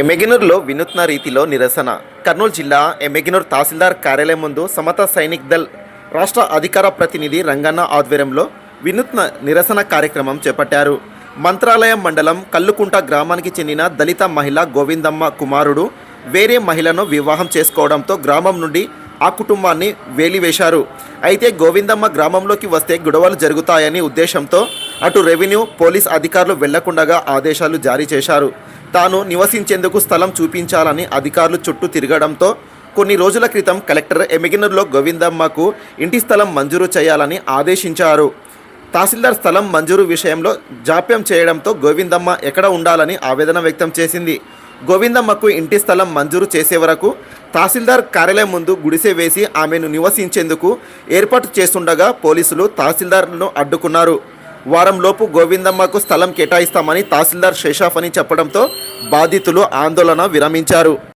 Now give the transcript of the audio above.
ఎమెగినూర్లో వినూత్న రీతిలో నిరసన. కర్నూలు జిల్లా ఎమెగినూర్ తహసీల్దార్ కార్యాలయం ముందు సమత సైనిక్ దళ్ రాష్ట్ర అధికార ప్రతినిధి రంగన్న ఆధ్వర్యంలో వినూత్న నిరసన కార్యక్రమం చేపట్టారు. మంత్రాలయం మండలం కల్లుకుంట గ్రామానికి చెందిన దళిత మహిళ గోవిందమ్మ కుమారుడు వేరే మహిళను వివాహం చేసుకోవడంతో గ్రామం నుండి ఆ కుటుంబాన్ని వేలివేశారు. అయితే గోవిందమ్మ గ్రామంలోకి వస్తే గొడవలు జరుగుతాయని ఉద్దేశంతో అటు రెవెన్యూ పోలీస్ అధికారులు వెళ్ళకుండగా ఆదేశాలు జారీ చేశారు. తాను నివసించేందుకు స్థలం చూపించాలని అధికారులు చుట్టూ తిరగడంతో కొన్ని రోజుల క్రితం కలెక్టర్ ఎమిగినూర్లో గోవిందమ్మకు ఇంటి స్థలం మంజూరు చేయాలని ఆదేశించారు. తహసీల్దార్ స్థలం మంజూరు విషయంలో జాప్యం చేయడంతో గోవిందమ్మ ఎక్కడ ఉండాలని ఆవేదన వ్యక్తం చేసింది. గోవిందమ్మకు ఇంటి స్థలం మంజూరు చేసే వరకు తహసీల్దార్ కార్యాలయం ముందు గుడిసె వేసి ఆమెను నివసించేందుకు ఏర్పాటు చేస్తుండగా పోలీసులు తహసీల్దార్ను అడ్డుకున్నారు. వారంలోపు గోవిందమ్మకు స్థలం కేటాయిస్తామని తహసీల్దార్ శేషాఫ్ అని చెప్పడంతో బాధితులు ఆందోళన విరమించారు.